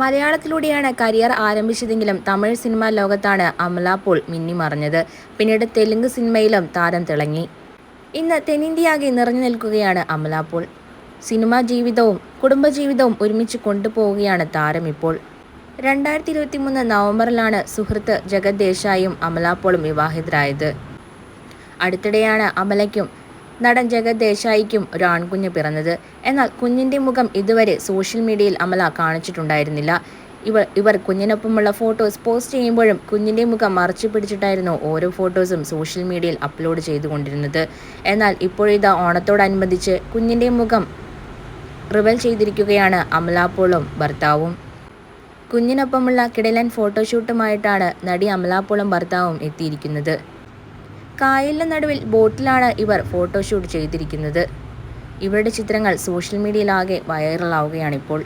മലയാളത്തിലൂടെയാണ് career ആരംഭിച്ചതെങ്കിലും Tamil cinema ലോകത്താണ് Amala Paul മിന്നിമറഞ്ഞത്. പിന്നീട് തെലുങ്ക് സിനിമയിലും താരം തിളങ്ങി. ഇന്ന് തെന്നിന്ത്യയാകെ നിറഞ്ഞു നിൽക്കുകയാണ് അമല പോൾ. സിനിമാ ജീവിതവും കുടുംബജീവിതവും ഒരുമിച്ച് കൊണ്ടുപോവുകയാണ് താരം ഇപ്പോൾ. രണ്ടായിരത്തി ഇരുപത്തി മൂന്ന് നവംബറിലാണ് സുഹൃത്ത് ജഗത് ദേശായും അമല പോളും വിവാഹിതരായത്. അടുത്തിടെയാണ് അമലയ്ക്കും നടൻ ജഗത് ദേശായിക്കും ഒരു ആൺകുഞ്ഞ് പിറന്നത്. എന്നാൽ കുഞ്ഞിന്റെ മുഖം ഇതുവരെ സോഷ്യൽ മീഡിയയിൽ അമല കാണിച്ചിട്ടുണ്ടായിരുന്നില്ല. ഇവർ ഇവർ കുഞ്ഞിനൊപ്പമുള്ള ഫോട്ടോസ് പോസ്റ്റ് ചെയ്യുമ്പോഴും കുഞ്ഞിന്റെ മുഖം മറച്ചു പിടിച്ചിട്ടായിരുന്നു ഓരോ ഫോട്ടോസും സോഷ്യൽ മീഡിയയിൽ അപ്ലോഡ് ചെയ്തുകൊണ്ടിരുന്നത്. എന്നാൽ ഇപ്പോഴിതാ ഓണത്തോടനുബന്ധിച്ച് കുഞ്ഞിന്റെ മുഖം റിവൽ ചെയ്തിരിക്കുകയാണ് അമലാപ്പോളും പോളും ഭർത്താവും. കുഞ്ഞിനൊപ്പമുള്ള കിടലൻ ഫോട്ടോഷൂട്ടുമായിട്ടാണ് നടി അമലാപ്പോളും ഭർത്താവും എത്തിയിരിക്കുന്നത്. കായലിന് നടുവിൽ ബോട്ടിലാണ് ഇവർ ഫോട്ടോഷൂട്ട് ചെയ്തിരിക്കുന്നത്. ഇവരുടെ ചിത്രങ്ങൾ സോഷ്യൽ മീഡിയയിലാകെ വൈറലാവുകയാണിപ്പോൾ.